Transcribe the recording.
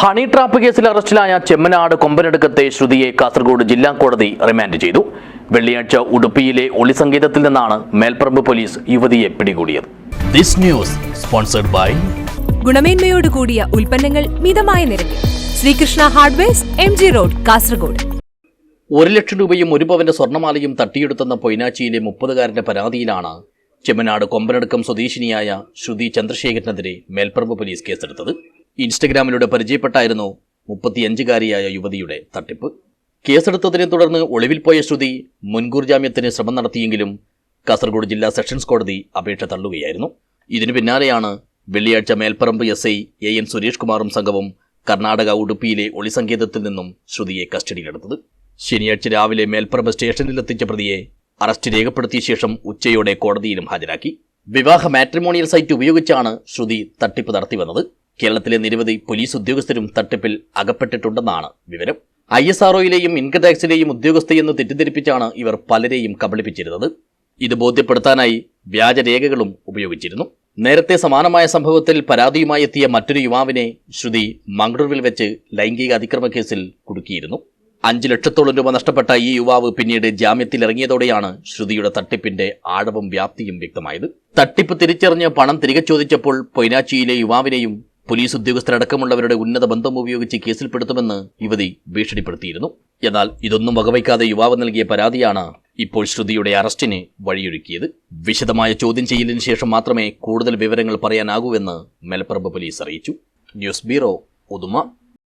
Honey trap കേസിൽ അറസ്റ്റിലായ ചെമ്മനാട് കൊമ്പനടുക്കത്തെ ശ്രുതിയെ കാസർഗോഡ് ജില്ലാ കോടതി റിമാൻഡ് ചെയ്തു. വെള്ളിയാഴ്ച ഉടുപ്പിയിലെ ഒളിസങ്കേതത്തിൽ നിന്നാണ് മേൽപ്പറമ്പ് പോലീസ് യുവതിയെ പിടികൂടിയത്. ദിസ് ന്യൂസ് സ്പോൺസർഡ് ബൈ ഗുണമേന്മയോട് കൂടിയ ഉൽപ്പന്നങ്ങൾ മിതമായ നിരക്കിൽ. Sreekrishna hardwares M G road Kasaragod. ഒരു ലക്ഷം രൂപയും ഒരു പവന്റെ സ്വർണമാലയും തട്ടിയെടുത്തെന്ന പൊയ്നാച്ചിയിലെ മുപ്പതുകാരന്റെ പരാതിയിലാണ് ചെമ്മനാട് കൊമ്പനടുക്കം സ്വദേശിനിയായ ശ്രുതി ചന്ദ്രശേഖരനെതിരെ മേൽപ്പറമ്പ് പോലീസ് കേസെടുത്തത്. ഇൻസ്റ്റഗ്രാമിലൂടെ പരിചയപ്പെട്ടായിരുന്നു മുപ്പത്തിയഞ്ചുകാരിയായ യുവതിയുടെ തട്ടിപ്പ്. കേസെടുത്തതിനെ തുടർന്ന് ഒളിവിൽ പോയ ശ്രുതി മുൻകൂർ ജാമ്യത്തിന് ശ്രമം നടത്തിയെങ്കിലും കാസർഗോഡ് ജില്ലാ സെഷൻസ് കോടതി അപേക്ഷ തള്ളുകയായിരുന്നു. ഇതിനു പിന്നാലെയാണ് വെള്ളിയാഴ്ച Melparamba S I A N Suresh കുമാറും സംഘവും കർണാടക ഉടുപ്പിയിലെ ഒളിസങ്കേതത്തിൽ നിന്നും ശ്രുതിയെ കസ്റ്റഡിയിലെടുത്തത്. ശനിയാഴ്ച രാവിലെ മേൽപ്പറമ്പ് സ്റ്റേഷനിലെത്തിച്ച പ്രതിയെ അറസ്റ്റ് രേഖപ്പെടുത്തിയ ശേഷം ഉച്ചയോടെ കോടതിയിലും ഹാജരാക്കി. വിവാഹ മാട്രിമോണിയൽ സൈറ്റ് ഉപയോഗിച്ചാണ് ശ്രുതി തട്ടിപ്പ് നടത്തിവന്നത്. കേരളത്തിലെ നിരവധി പോലീസ് ഉദ്യോഗസ്ഥരും തട്ടിപ്പിൽ അകപ്പെട്ടിട്ടുണ്ടെന്നാണ് വിവരം. ഐ എസ് ആർഒയിലെയും ഇൻകം ടാക്സിലെയും ഉദ്യോഗസ്ഥയെന്ന് തെറ്റിദ്ധരിപ്പിച്ചാണ് ഇവർ പലരെയും കബളിപ്പിച്ചിരുന്നത്. ഇത് ബോധ്യപ്പെടുത്താനായി വ്യാജരേഖകളും ഉപയോഗിച്ചിരുന്നു. നേരത്തെ സമാനമായ സംഭവത്തിൽ പരാതിയുമായി എത്തിയ മറ്റൊരു യുവാവിനെ ശ്രുതി മംഗളൂരുവിൽ വെച്ച് ലൈംഗിക അതിക്രമ കേസിൽ കുടുക്കിയിരുന്നു. അഞ്ചു ലക്ഷത്തോളം രൂപ നഷ്ടപ്പെട്ട ഈ യുവാവ് പിന്നീട് ജാമ്യത്തിൽ ഇറങ്ങിയതോടെയാണ് ശ്രുതിയുടെ തട്ടിപ്പിന്റെ ആഴവും വ്യാപ്തിയും വ്യക്തമായത്. തട്ടിപ്പ് തിരിച്ചറിഞ്ഞ് പണം തിരികെ ചോദിച്ചപ്പോൾ പൊയ്നാച്ചിയിലെ യുവാവിനെയും പോലീസ് ഉദ്യോഗസ്ഥരടക്കമുള്ളവരുടെ ഉന്നത ബന്ധം ഉപയോഗിച്ച് കേസിൽപ്പെടുത്തുമെന്ന് യുവതി ഭീഷണിപ്പെടുത്തിയിരുന്നു. എന്നാൽ ഇതൊന്നും വകവയ്ക്കാതെ യുവാവ് നൽകിയ പരാതിയാണ് ഇപ്പോൾ ശ്രുതിയുടെ അറസ്റ്റിന് വഴിയൊരുക്കിയത്. വിശദമായ ചോദ്യം ചെയ്യലിന് ശേഷം മാത്രമേ കൂടുതൽ വിവരങ്ങൾ പറയാനാകൂവെന്ന് മലപ്പുറം പോലീസ് അറിയിച്ചു. News bureau Uduma.